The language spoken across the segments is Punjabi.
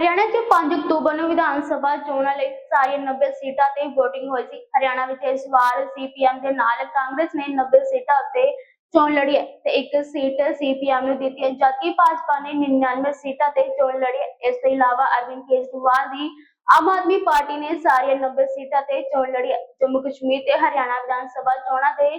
ਹਰਿਆਣਾ 'ਚ 5 ਅਕਤੂਬਰ ਨੂੰ ਵਿਧਾਨ ਸਭਾ ਚੋਣਾਂ ਲਈ ਸਾਰੀਆਂ 90 ਸੀਟਾਂ ਤੇ VOTING ਹੋਈ ਸੀ। ਹਰਿਆਣਾ ਵਿੱਚ ਇਸ ਵਾਰ CPM ਦੇ ਨਾਲ ਕਾਂਗਰਸ ਨੇ 90 ਸੀਟਾਂ ਉੱਤੇ ਚੋਣ ਲੜੀ ਹੈ ਤੇ ਇੱਕ ਸੀਟ CPM ਨੂੰ ਦਿੱਤੀ ਹੈ, ਜਦਕਿ ਭਾਜਪਾ ਨੇ 99 ਸੀਟਾਂ ਤੇ ਚੋਣ ਲੜੀ ਹੈ। ਇਸ ਤੋਂ ਇਲਾਵਾ ਅਰਵਿੰਦ ਕੇਜਰੀਵਾਲ ਦੀ ਆਮ ਆਦਮੀ ਪਾਰਟੀ ਨੇ ਸਾਰੀਆਂ 90 ਸੀਟਾਂ ਤੇ ਚੋਣ ਲੜੀ ਹੈ। ਜੰਮੂ ਕਸ਼ਮੀਰ ਤੇ ਹਰਿਆਣਾ ਵਿਧਾਨ ਸਭਾ ਚੋਣਾਂ ਦੇ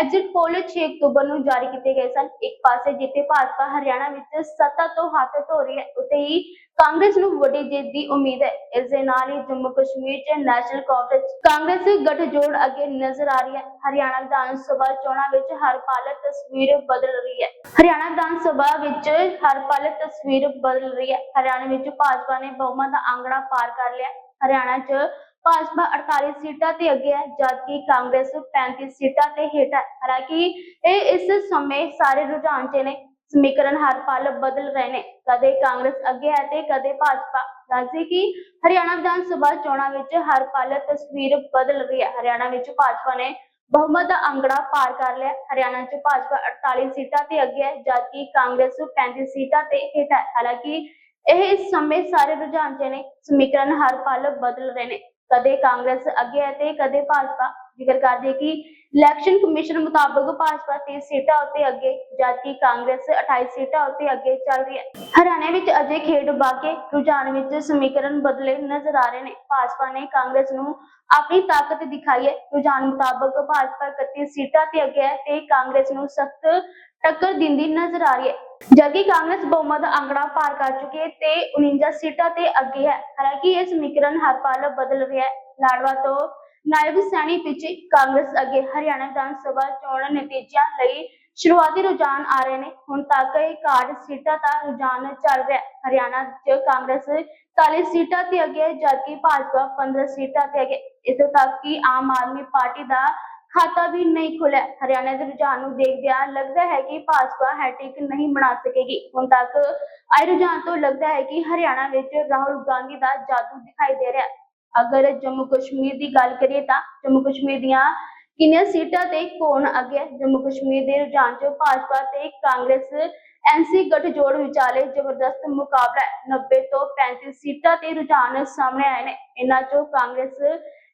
ਐਗਜ਼ਿਟ ਪੋਲ 6 ਅਕਤੂਬਰ ਨੂੰ ਜਾਰੀ ਕੀਤੇ ਗਏ ਸਨ। ਇੱਕ ਪਾਸੇ ਜਿੱਥੇ ਭਾਜਪਾ ਹਰਿਆਣਾ ਵਿੱਚ ਸੱਤਾ ਤੋਂ ਹੱਥ ਧੋ ਰਹੀ ਹੈ, ਉੱਥੇ ਹੀ ਕਾਂਗਰਸ ਨੂੰ ਵੱਡੀ ਜਿੱਤ ਦੀ ਉਮੀਦ ਹੈ। ਇਸ ਦੇ ਨਾਲ ਹੀ ਜੰਮੂ ਕਸ਼ਮੀਰ 'ਚ ਨੈਸ਼ਨਲ ਕਾਂਫਰੰਸ ਕਾਂਗਰਸ ਗੱਠਜੋੜ ਅੱਗੇ ਨਜ਼ਰ ਆ ਰਹੀ ਹੈ। ਹਰਿਆਣਾ ਵਿਧਾਨ ਸਭਾ ਚੋਣਾਂ ਵਿੱਚ ਹਰ ਪਲ ਤਸਵੀਰ ਬਦਲ ਰਹੀ ਹੈ। ਹਰਿਆਣਾ ਵਿਧਾਨ ਸਭਾ ਵਿੱਚ ਹਰ ਪਲ ਤਸਵੀਰ ਬਦਲ ਰਹੀ ਹੈ। ਹਰਿਆਣਾ ਵਿੱਚ ਭਾਜਪਾ ਨੇ ਬਹੁਮਤ ਦਾ ਆਂਕੜਾ ਪਾਰ ਕਰ ਲਿਆ। ਹਰਿਆਣਾ 'ਚ ਭਾਜਪਾ 48 ਸੀਟਾਂ ਤੇ ਅੱਗੇ ਹੈ, ਜਦਕਿ ਕਾਂਗਰਸ 35 ਸੀਟਾਂ ਤੇ ਹੇਠ ਹੈ। ਹਾਲਾਂਕਿ ਇਹ ਇਸ ਸਮੇਂ ਸਾਰੇ ਰੁਝਾਨ 'ਚ ਨੇ, ਸਮੀਕਰਨ ਹਰ ਪਲ ਬਦਲ ਰਹੇ ਨੇ। ਕਦੇ ਕਾਂਗਰਸ ਅੱਗੇ ਹੈ ਤੇ ਕਦੇ ਭਾਜਪਾ। ਦੱਸਦੇ ਕਿ ਹਰਿਆਣਾ ਵਿਧਾਨ ਸਭਾ ਚੋਣਾਂ ਵਿੱਚ ਹਰ ਪਲ ਤਸਵੀਰ ਬਦਲ ਰਹੀ ਹੈ। ਹਰਿਆਣਾ ਵਿੱਚ ਭਾਜਪਾ ਨੇ ਬਹੁਮਤ ਦਾ ਅੰਕੜਾ ਪਾਰ ਕਰ ਲਿਆ। ਹਰਿਆਣਾ 'ਚ ਭਾਜਪਾ 48 ਸੀਟਾਂ ਤੇ ਅੱਗੇ ਹੈ, ਜਦਕਿ ਕਾਂਗਰਸ 35 ਸੀਟਾਂ ਤੇ ਹੇਠ ਹੈ। ਹਾਲਾਂਕਿ ਇਹ ਇਸ ਸਮੇਂ ਸਾਰੇ ਰੁਝਾਨ 'ਚ ਨੇ, ਸਮੀਕਰਨ ਹਰ ਪਲ ਬਦਲ ਰਹੇ ਨੇ। ਕਦੇ ਕਾਂਗਰਸ ਅੱਗੇ ਹੈ ਤੇ ਕਦੇ ਭਾਜਪਾ। ਜ਼ਿਕਰ ਕਰਦੇ ਕਿ ਇਲੈਕਸ਼ਨ ਕਮਿਸ਼ਨ ਮੁਤਾਬਕ ਭਾਜਪਾ 30 ਸੀਟਾਂ ਉੱਤੇ ਅੱਗੇ, ਜਦਕਿ ਕਾਂਗਰਸ 28 ਸੀਟਾਂ ਉੱਤੇ ਅੱਗੇ ਚੱਲ ਰਹੀ ਹੈ। ਹਰਿਆਣੇ ਵਿੱਚ ਅਜੇ ਖੇਡ ਬਾਕੀ ਰੁਝਾਨ ਵਿੱਚ ਸਮੀਕਰਨ ਬਦਲੇ ਨਜ਼ਰ ਆ ਰਹੇ ਨੇ। ਭਾਜਪਾ ਨੇ ਕਾਂਗਰਸ ਨੂੰ ਆਪਣੀ ਤਾਕਤ ਦਿਖਾਈ ਹੈ। ਰੁਝਾਨ ਮੁਤਾਬਕ ਭਾਜਪਾ 31 ਸੀਟਾਂ ਤੇ ਅੱਗੇ ਹੈ ਤੇ ਕਾਂਗਰਸ ਨੂੰ ਸਖਤ ਟੱਕਰ ਦਿੰਦੀ ਨਜ਼ਰ ਆ ਰਹੀ ਹੈ। ਜਦਕਿ ਕਾਂਗਰਸ ਬਹੁਮਤ ਅੰਕੜਾ ਪਾਰ ਕਰ ਚੁੱਕੀ ਹੈ ਤੇ 49 ਸੀਟਾਂ ਤੇ ਅੱਗੇ ਹੈ। ਹਾਲਾਂਕਿ ਇਹ ਸਮੀਕਰਨ ਹਰ ਪਲ ਬਦਲ ਰਿਹਾ ਹੈ। ਲਾਡਵਾ ਤੋਂ ਨਾਇਬ ਸੈਣੀ ਪਿੱਛੇ ਕਾਂਗਰਸ ਅੱਗੇ ਹਰਿਆਣਾ ਵਿਧਾਨ ਸਭਾ ਚੋਣ ਨਤੀਜਿਆਂ ਲਈ ਸ਼ੁਰੂਆਤੀ ਰੁਝਾਨ ਆ ਰਹੇ ਨੇ। ਹੁਣ ਤੱਕ ਇਹ ਕਾਰਡ ਸੀਟਾਂ ਦਾ ਰੁਝਾਨ ਚੱਲ ਰਿਹਾ ਹਰਿਆਣਾ 'ਚ ਕਾਂਗਰਸ 40 ਸੀਟਾਂ ਤੇ ਅੱਗੇ ਹੈ, ਜਦਕਿ ਭਾਜਪਾ 15 ਸੀਟਾਂ ਤੇ ਅੱਗੇ ਇਥੋਂ ਤੱਕ ਕਿ ਆਮ ਆਦਮੀ ਪਾਰਟੀ ਦਾ ਖਾਤਾ ਵੀ ਨਹੀਂ ਖੁੱਲਿਆ। ਹਰਿਆਣਾ ਦੇ ਰੁਝਾਨ ਨੂੰ ਦੇਖਦਿਆਂ ਲੱਗਦਾ ਹੈ ਕਿ ਭਾਜਪਾ ਹੈਟ੍ਰਿਕ ਨਹੀਂ ਬਣਾ ਸਕੇਗੀ। ਹੁਣ ਤੱਕ ਆਏ ਰੁਝਾਨ ਤੋਂ ਲੱਗਦਾ ਹੈ ਕਿ ਹਰਿਆਣਾ ਵਿੱਚ ਰਾਹੁਲ ਗਾਂਧੀ ਦਾ ਜਾਦੂ ਦਿਖਾਈ ਦੇ ਰਿਹਾ ਅਗਰ ਜੰਮੂ ਕਸ਼ਮੀਰ ਦੀ ਗੱਲ ਕਰੀਏ ਤਾਂ ਜੰਮੂ ਕਸ਼ਮੀਰ ਦੀਆਂ ਕਿੰਨੀਆਂ ਸੀਟਾਂ ਤੇ ਕੌਣ ਅੱਗੇ ਹੈ? ਜੰਮੂ ਕਸ਼ਮੀਰ ਦੇ ਰੁਝਾਨ 'ਚ ਭਾਜਪਾ ਤੇ ਕਾਂਗਰਸ ਐਨਸੀ ਗਠਜੋੜ ਵਿਚਾਲੇ ਜ਼ਬਰਦਸਤ ਮੁਕਾਬਲਾ ਹੈ। 90 ਤੋਂ 35 ਸੀਟਾਂ ਤੇ ਰੁਝਾਨ ਸਾਹਮਣੇ ਆਏ ਨੇ। ਇਹਨਾਂ 'ਚੋਂ ਕਾਂਗਰਸ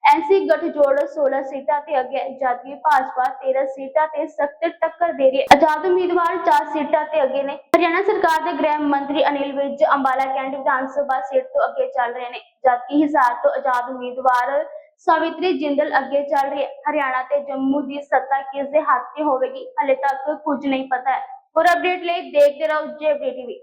ਐਨਸੀ ਗੱਠਜੋੜ 16 ਸੀਟਾਂ ਤੇ ਅੱਗੇ ਜਦਕਿ ਭਾਜਪਾ 13 ਸੀਟਾਂ ਤੇ ਸਖਤ ਟੱਕਰ ਦੇ ਰਹੀ ਹੈ। ਆਜ਼ਾਦ ਉਮੀਦਵਾਰ 4 ਸੀਟਾਂ ਤੇ ਅੱਗੇ ਨੇ। ਹਰਿਆਣਾ ਸਰਕਾਰ ਦੇ ਗ੍ਰਹਿ ਮੰਤਰੀ ਅਨਿਲ ਵਿਜ ਅੰਬਾਲਾ ਕੈਂਟ ਵਿਧਾਨ ਸਭਾ ਸੀਟ ਤੋਂ ਅੱਗੇ ਚੱਲ ਰਹੇ ਨੇ, ਜਦਕਿ ਹਿਸਾਰ ਤੋਂ ਆਜ਼ਾਦ ਉਮੀਦਵਾਰ ਸਾਵਿਤਰੀ ਜਿੰਦਲ ਅੱਗੇ ਚੱਲ ਰਹੀ। ਹੈ ਹਰਿਆਣਾ ਤੇ ਜੰਮੂ ਦੀ ਸੱਤਾ ਕਿਸ ਦੇ ਹੱਥ 'ਚ ਹੋਵੇਗੀ, ਹਲੇ ਤੱਕ ਕੁਝ ਨਹੀਂ ਪਤਾ ਹੈ। ਹੋਰ ਅਪਡੇਟ ਲਈ ਦੇਖਦੇ ਰਹੋ ਜੇਬੀ ਟੀਵੀ